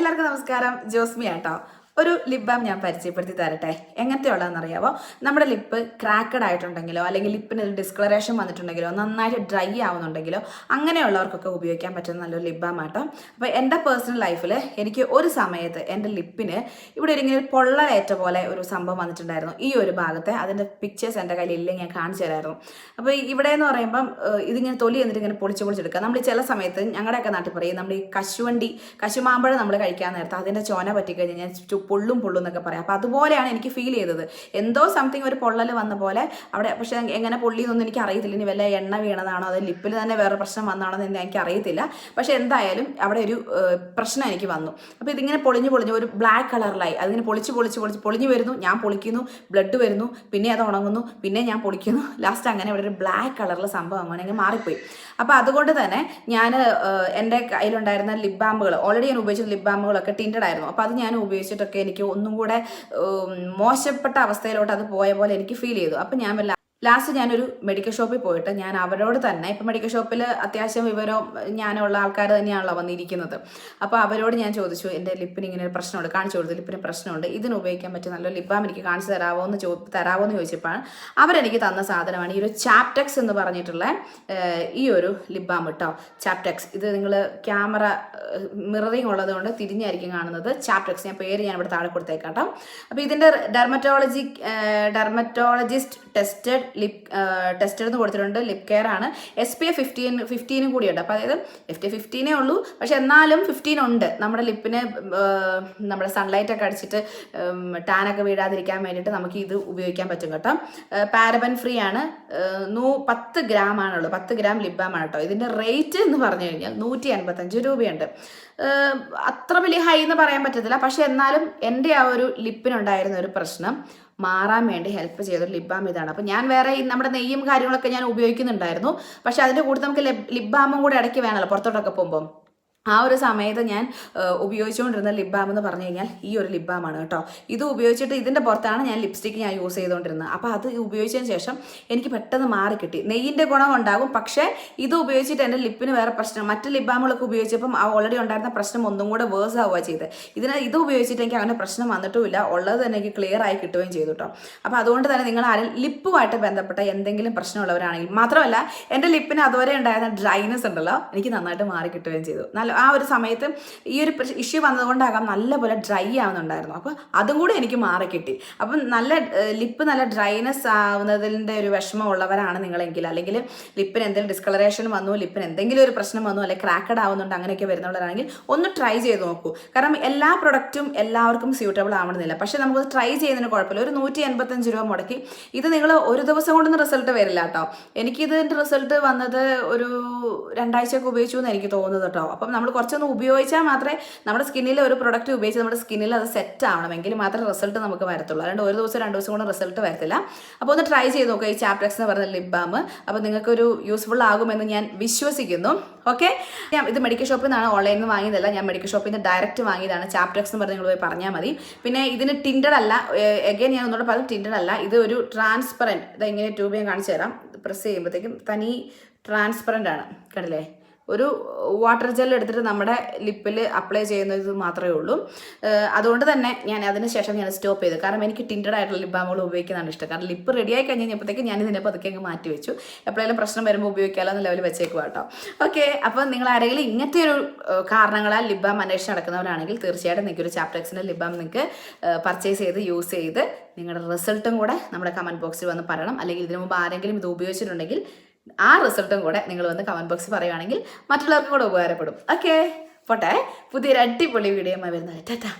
എല്ലാവർക്കും നമസ്കാരം. ജോസ്മി ആട്ടോ ഒരു ലിപ് ബാം ഞാൻ പരിചയപ്പെടുത്തി തരട്ടെ. എങ്ങനത്തെ ഉള്ളതെന്നറിയാവോ? നമ്മുടെ ലിപ്പ് ക്രാക്കഡ് ആയിട്ടുണ്ടെങ്കിലോ അല്ലെങ്കിൽ ലിപ്പിന് ഒരു ഡിസ്കളറേഷൻ വന്നിട്ടുണ്ടെങ്കിലോ നന്നായിട്ട് ഡ്രൈ ആവുന്നുണ്ടെങ്കിലോ അങ്ങനെയുള്ളവർക്കൊക്കെ ഉപയോഗിക്കാൻ പറ്റുന്ന നല്ലൊരു ലിപ് ബാം ആട്ടോ. അപ്പോൾ എന്റെ പേഴ്സണൽ ലൈഫിൽ എനിക്ക് ഒരു സമയത്ത് എന്റെ ലിപ്പിന് ഇവിടെ ഇങ്ങനെ പൊള്ളലേറ്റ പോലെ ഒരു സംഭവം വന്നിട്ടുണ്ടായിരുന്നു. ഈ ഒരു ഭാഗത്തെ അതിന്റെ പിക്ചേഴ്സ് എന്റെ കയ്യിൽ ഇല്ലെങ്കിൽ ഞാൻ കാണിച്ചു തരായിരുന്നു. അപ്പോൾ ഇവിടെ എന്ന് പറയുമ്പം ഇതിങ്ങനെ തൊലി എന്നിട്ട് ഇങ്ങനെ പൊളിച്ച് പൊളിച്ചെടുക്കുക. നമ്മൾ ചില സമയത്ത് ഞങ്ങളുടെയൊക്കെ നാട്ടിൽ പറയും നമ്മൾ ഈ കശുവണ്ടി കശുമാമ്പഴം നമ്മൾ കഴിക്കാൻ നേരത്തെ അതിന്റെ ചോന പറ്റിക്കഴിഞ്ഞ് ഞാൻ പൊള്ളും പൊള്ളും എന്നൊക്കെ പറയാം. അപ്പോൾ അതുപോലെയാണ് എനിക്ക് ഫീൽ ചെയ്തത്. എന്തോ സംതിങ് ഒരു പൊള്ളൽ വന്ന പോലെ അവിടെ പക്ഷേ എങ്ങനെ പൊള്ളി എന്നൊന്നും എനിക്ക് അറിയത്തില്ല. ഇനി വല്ല എണ്ണ വീണതാണോ അത് ലിപ്പിൽ തന്നെ വേറെ പ്രശ്നം വന്നാണോ എന്ന് എനിക്ക് അറിയത്തില്ല. പക്ഷേ എന്തായാലും അവിടെ ഒരു പ്രശ്നം എനിക്ക് വന്നു. അപ്പോൾ ഇതിങ്ങനെ പൊളിഞ്ഞ് പൊളിഞ്ഞ് ഒരു ബ്ലാക്ക് കളറിലായി അതിങ്ങനെ പൊളിച്ച് പൊളിച്ച് പൊളിച്ച് പൊളിഞ്ഞ് വരുന്നു. ഞാൻ പൊളിക്കുന്നു. ബ്ലഡ് വരുന്നു. പിന്നെ അത് ഉണങ്ങുന്നു. പിന്നെ ഞാൻ പൊളിക്കുന്നു. ലാസ്റ്റ് അങ്ങനെ ഇവിടെ ഒരു ബ്ലാക്ക് കളറിൽ സംഭവം അങ്ങനെ മാറിപ്പോയി. അപ്പോൾ അതുകൊണ്ട് തന്നെ ഞാൻ എന്റെ കയ്യിലുണ്ടായിരുന്ന ലിപ് ബാമ്പുകൾ ഓൾറെഡി ഞാൻ ഉപയോഗിച്ച ലിപ് ബാമ്പുകളൊക്കെ ടിന്റഡ് ആയിരുന്നു. അപ്പോൾ അത് ഞാൻ ഉപയോഗിച്ചിട്ടൊക്കെ എനിക്ക് ഒന്നും കൂടെ മോശപ്പെട്ട അവസ്ഥയിലോട്ട് അത് പോയ പോലെ എനിക്ക് ഫീൽ ചെയ്തു. അപ്പം ഞാൻ വല്ല ലാസ്റ്റ് ഞാനൊരു മെഡിക്കൽ ഷോപ്പിൽ പോയിട്ട് ഞാൻ അവരോട് തന്നെ ഇപ്പം മെഡിക്കൽ ഷോപ്പിൽ അത്യാവശ്യം വിവരവും ഞാനുള്ള ആൾക്കാർ തന്നെയാണല്ലോ വന്നിരിക്കുന്നത്. അപ്പോൾ അവരോട് ഞാൻ ചോദിച്ചു എന്റെ ലിപ്പിന് ഇങ്ങനെ ഒരു പ്രശ്നമുണ്ട് കാണിച്ചു കൊടുത്തു ലിപ്പിന് പ്രശ്നമുണ്ട് ഇതിന് ഉപയോഗിക്കാൻ പറ്റും നല്ല ലിപ്പാം എനിക്ക് കാണിച്ചു തരാമോ എന്ന് ചോ തരാമോ എന്ന് ചോദിച്ചപ്പോഴാണ് അവരെനിക്ക് തന്ന സാധനമാണ് ഈ ഒരു ചാപ്റ്റെക്സ് എന്ന് പറഞ്ഞിട്ടുള്ള ഈ ഒരു ലിബാം കേട്ടോ ചാപ്റ്റെക്സ് ഇത് നിങ്ങൾ ക്യാമറ മിററിങ് ഉള്ളത് കൊണ്ട് തിരിഞ്ഞായിരിക്കും കാണുന്നത്. ചാപ്റ്റെക്സ് ഞാൻ പേര് ഞാൻ ഇവിടെ താഴെ കൊടുത്തേക്കാം കേട്ടോ അപ്പോൾ ഇതിന്റെ dermatology dermatologist tested lip tester എന്ന് കൊടുത്തിട്ടുണ്ട്. ലിപ് കെയർ ആണ്. എസ് പി എ ഫിഫ്റ്റീൻ ഫിഫ്റ്റീനും കൂടിയുണ്ട്. അപ്പോൾ അതായത് എഫ് ടി ഫിഫ്റ്റീനേ ഉള്ളൂ. പക്ഷെ എന്നാലും ഫിഫ്റ്റീൻ ഉണ്ട്. നമ്മുടെ ലിപ്പിന് നമ്മുടെ സൺലൈറ്റ് ഒക്കെ അടിച്ചിട്ട് ടാനൊക്കെ വീഴാതിരിക്കാൻ വേണ്ടിയിട്ട് നമുക്ക് ഇത് ഉപയോഗിക്കാൻ പറ്റും കേട്ടോ. പാരബൻ ഫ്രീ ആണ്. നൂ പത്ത് ഗ്രാം ആണുള്ളൂ പത്ത് ഗ്രാം ലിബാമാണ് കേട്ടോ. ഇതിന്റെ റേറ്റ് എന്ന് പറഞ്ഞു കഴിഞ്ഞാൽ നൂറ്റി അൻപത്തഞ്ച് രൂപയുണ്ട് അത്ര വലിയ ഹൈ എന്ന് പറയാൻ പറ്റത്തില്ല. പക്ഷെ എന്നാലും എന്റെ ആ ഒരു ലിപ്പിനുണ്ടായിരുന്ന ഒരു പ്രശ്നം. മാറാൻ വേണ്ടി ഹെൽപ്പ് ചെയ്തൊരു ലിപ് ബാം ഇതാണ്. അപ്പോൾ ഞാൻ വേറെ നമ്മുടെ നെയ്യും കാര്യങ്ങളൊക്കെ ഞാൻ ഉപയോഗിക്കുന്നുണ്ടായിരുന്നു. പക്ഷേ അതിന്റെ കൂടെ നമുക്ക് ലിപ് ബാമും കൂടെ ഇടയ്ക്ക് വേണമല്ലോ പുറത്തോട്ടൊക്കെ പോകുമ്പോൾ ആ ഒരു സമയത്ത് ഞാൻ ഉപയോഗിച്ചുകൊണ്ടിരുന്ന ലിപ് ബാം എന്ന് പറഞ്ഞു കഴിഞ്ഞാൽ ഈ ഒരു ലിപ് ബാമാണ് കേട്ടോ. ഇത് ഉപയോഗിച്ചിട്ട് ഇതിന്റെ പുറത്താണ് ഞാൻ ലിപ്സ്റ്റിക്ക് ഞാൻ യൂസ് ചെയ്തുകൊണ്ടിരുന്നത്. അപ്പോൾ അത് ഉപയോഗിച്ചതിന് ശേഷം എനിക്ക് പെട്ടെന്ന് മാറി കിട്ടി. നെയ്യിന്റെ ഗുണം ഉണ്ടാകും പക്ഷേ ഇത് ഉപയോഗിച്ചിട്ട് എന്റെ ലിപ്പിന് വേറെ പ്രശ്നം മറ്റ് ലിപ് ബാമുകളൊക്കെ ഉപയോഗിച്ചപ്പം ആ ഓൾറെഡി ഉണ്ടായിരുന്ന പ്രശ്നം ഒന്നും കൂടെ വേഴ്സ് ആവുക ചെയ്ത്. ഇതിന് ഇത് ഉപയോഗിച്ചിട്ട് എനിക്ക് അങ്ങനെ പ്രശ്നം വന്നിട്ടുമില്ല. ഉള്ളത് തന്നെ എനിക്ക് ക്ലിയർ ആയി കിട്ടുകയും ചെയ്തു കേട്ടോ. അപ്പോൾ അതുകൊണ്ട് തന്നെ നിങ്ങൾ ആരും ലിപ്പുമായിട്ട് ബന്ധപ്പെട്ട എന്തെങ്കിലും പ്രശ്നമുള്ളവരാണെങ്കിൽ മാത്രമല്ല എന്റെ ലിപ്പിന് അതുവരെ ഉണ്ടായിരുന്ന ഡ്രൈനസ് ഉണ്ടല്ലോ എനിക്ക് നന്നായിട്ട് മാറി കിട്ടുകയും ചെയ്തു. നല്ല ആ ഒരു സമയത്ത് ഈ ഒരു ഇഷ്യൂ വന്നതുകൊണ്ടാകാം നല്ലപോലെ ഡ്രൈ ആവുന്നുണ്ടായിരുന്നു. അപ്പോൾ അതും കൂടി എനിക്ക് മാറി കിട്ടി. അപ്പം നല്ല ലിപ്പ് നല്ല ഡ്രൈനെസ് ആവുന്നതിന്റെ ഒരു വിഷമം ഉള്ളവരാണ് നിങ്ങളെങ്കിൽ. അല്ലെങ്കിൽ ലിപ്പിന് എന്തെങ്കിലും ഡിസ്കളറേഷൻ വന്നു ലിപ്പിന് എന്തെങ്കിലും ഒരു പ്രശ്നം വന്നു അല്ലെങ്കിൽ ക്രാക്കഡ് ആവുന്നുണ്ട് അങ്ങനെയൊക്കെ വരുന്നവരാണെങ്കിൽ ഒന്ന് ട്രൈ ചെയ്ത് നോക്കൂ. കാരണം എല്ലാ പ്രൊഡക്റ്റും എല്ലാവർക്കും സ്യൂട്ടബിൾ ആവണമെന്നില്ല. പക്ഷേ നമുക്ക് ട്രൈ ചെയ്യുന്നതിന് കുഴപ്പമില്ല. ഒരു നൂറ്റി എൺപത്തഞ്ച് രൂപ മുടക്കി. ഇത് നിങ്ങൾ ഒരു ദിവസം കൊണ്ടൊന്നും റിസൾട്ട് വരില്ല കേട്ടോ എനിക്കിതിന്റെ റിസൾട്ട് വന്നത് ഒരു രണ്ടാഴ്ചയൊക്കെ ഉപയോഗിച്ചു എന്ന് എനിക്ക് തോന്നുന്നത് കേട്ടോ അപ്പം നമ്മൾ കുറച്ചൊന്ന് ഉപയോഗിച്ചാൽ മാത്രമേ നമ്മുടെ സ്കിന്നിൽ ഒരു പ്രൊഡക്റ്റ് ഉപയോഗിച്ച് നമ്മുടെ സ്കിന്നിൽ അത് സെറ്റ് ആവണമെങ്കിൽ മാത്രമേ റിസൾട്ട് നമുക്ക് വരത്തുള്ളൂ. അതുകൊണ്ട് ഒരു ദിവസം രണ്ട് ദിവസം കൊണ്ട് റിസൾട്ട് വരത്തില്ല. അപ്പോൾ ഒന്ന് ട്രൈ ചെയ്ത് നോക്കുക ഈ ചാപ്റ്റക്സ് എന്ന് പറഞ്ഞ ലിപ് ബാം അപ്പോൾ നിങ്ങൾക്കൊരു യൂസ്ഫുൾ ആകുമെന്ന് ഞാൻ വിശ്വസിക്കുന്നു. ഓക്കെ ഞാൻ ഇത് മെഡിക്കൽ ഷോപ്പിൽ നിന്നാണ് ഓൺലൈനിൽ നിന്ന് വാങ്ങിയതല്ല. ഞാൻ മെഡിക്കൽ ഷോപ്പിൽ നിന്ന് ഡയറക്റ്റ് വാങ്ങിയതാണ് ചാപ്റ്റക്സ് എന്ന് പറഞ്ഞ് നിങ്ങൾ പോയി പറഞ്ഞാൽ മതി. പിന്നെ ഇതിന് ടിൻഡഡ് അല്ല. എഗൈൻ ഞാൻ ഒന്നുകൂടെ പറഞ്ഞു ടിൻഡഡ് അല്ല. ഇത് ഒരു ട്രാൻസ്പെറന്റ് ഇത് ഇങ്ങനെ ട്യൂബ് ഞാൻ കാണിച്ചു തരാം. പ്രസ് ചെയ്യുമ്പോഴത്തേക്കും തനി ട്രാൻസ്പെറന്റ് ആണ്. കണ്ടില്ലേ? ഒരു വാട്ടർ ജെൽ എടുത്തിട്ട് നമ്മുടെ ലിപ്പിൽ അപ്ലൈ ചെയ്യുന്നത് മാത്രമേ ഉള്ളൂ. അതുകൊണ്ട് തന്നെ ഞാൻ അതിന് ശേഷം ഞാൻ സ്റ്റോപ്പ് ചെയ്തു. കാരണം എനിക്ക് ടിന്റഡ് ആയിട്ടുള്ള ലിപ് ബാമുകൾ ഉപയോഗിക്കുന്നതാണ് ഇഷ്ടം. കാരണം ലിപ്പ് റെഡി ആയി കഴിഞ്ഞപ്പോഴത്തേക്ക് ഞാൻ ഇതിനെ പതുക്കെ അങ്ങ് മാറ്റി വെച്ചു. എപ്പോഴെങ്കിലും പ്രശ്നം വരുമ്പോൾ ഉപയോഗിക്കാമല്ലോ എന്ന ലെവലിൽ വെച്ചേക്കുക കേട്ടോ. ഓക്കെ അപ്പോൾ നിങ്ങൾ ആരെങ്കിലും ഇങ്ങനത്തെ ഒരു കാരണങ്ങളാൽ ലിപ് ബാം അന്വേഷിച്ച് നടക്കുന്നവരാണെങ്കിൽ തീർച്ചയായിട്ടും നിങ്ങൾക്ക് ഒരു ചാപ്റ്റക്സിന്റെ ലിപ് ബാം നിങ്ങൾക്ക് പർച്ചേസ് ചെയ്ത് യൂസ് ചെയ്ത് നിങ്ങളുടെ റിസൾട്ടും കൂടെ നമ്മുടെ കമന്റ് ബോക്സിൽ വന്ന് പറയണം. അല്ലെങ്കിൽ ഇതിനു മുമ്പ് ആരെങ്കിലും ഇത് ഉപയോഗിച്ചിട്ടുണ്ടെങ്കിൽ ആ റിസൾട്ടും കൂടെ നിങ്ങൾ വന്ന് കമന്റ് ബോക്സ് പറയുകയാണെങ്കിൽ മറ്റുള്ളവർക്കും കൂടെ ഉപകാരപ്പെടും. ഓക്കെ പോട്ടെ. പുതിയൊരു അടിപൊളി വീഡിയോ വരുന്നത് ടാറ്റാ.